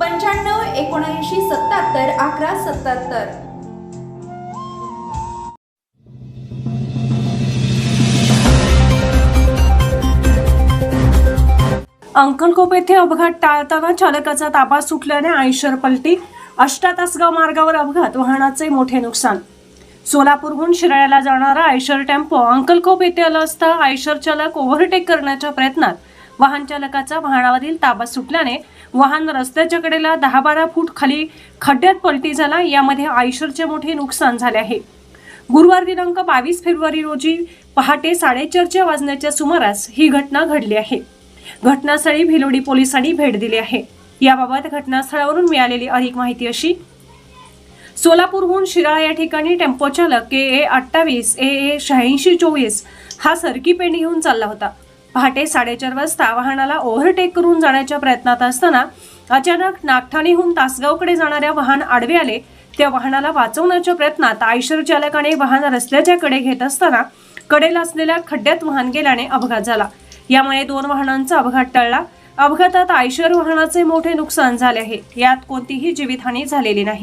पंच्याण्णव एकोणऐंशी सत्याहत्तर अकरा सत्याहत्तर. अंकलकोप येथे अपघात टाळताना चालकाचा ताबा सुटल्याने आयशर पलटी अष्टा तासगाव मार्गावर अपघात वाहनाचे मोठे नुकसान. सोलापूरहून शिराळ्याला जाणारा आयशर टेम्पो अंकलकोप येथे आला असता आयशर चालक ओव्हरटेक करण्याच्या प्रयत्नात वाहन चालकाचा वाहनावरील ताबा सुटल्याने वाहन रस्त्याच्या कडेला दहा बारा फूट खाली खड्ड्यात पलटी झाला. यामध्ये आयशरचे मोठे नुकसान झाले आहे. गुरुवार दिनांक बावीस फेब्रुवारी रोजी पहाटे साडेचारच्या वाजण्याच्या सुमारास ही घटना घडली आहे. घटनास्थळी भिलोडी पोलिसांनी भेट दिली आहे. याबाबत घटनास्थळावरून मिळालेली अधिक माहिती अशी. सोलापूरहून शिराळा या ठिकाणी टेम्पो चालक के ए अठ्ठावीस ए ए शहाऐंशी चोवीस हा सरकी पेंडी घेऊन चालला होता. पहाटे साडेचार वाजता वाहनाला ओव्हरटेक करून जाण्याच्या प्रयत्नात असताना अचानक नागठाणीहून तासगावकडे जाणाऱ्या वाहन आडवे आले. त्या वाहनाला वाचवण्याच्या प्रयत्नात आयशर चालकाने वाहन रस्त्याच्या कडे घेत असताना कडेला असलेल्या खड्ड्यात वाहन गेल्याने अपघात झाला. यामुळे दोन वाहनांचा अपघात टळला. अपघातात आयशर वाहनाचे मोठे नुकसान झाले आहे. यात कोणतीही जीवितहानी झालेली नाही.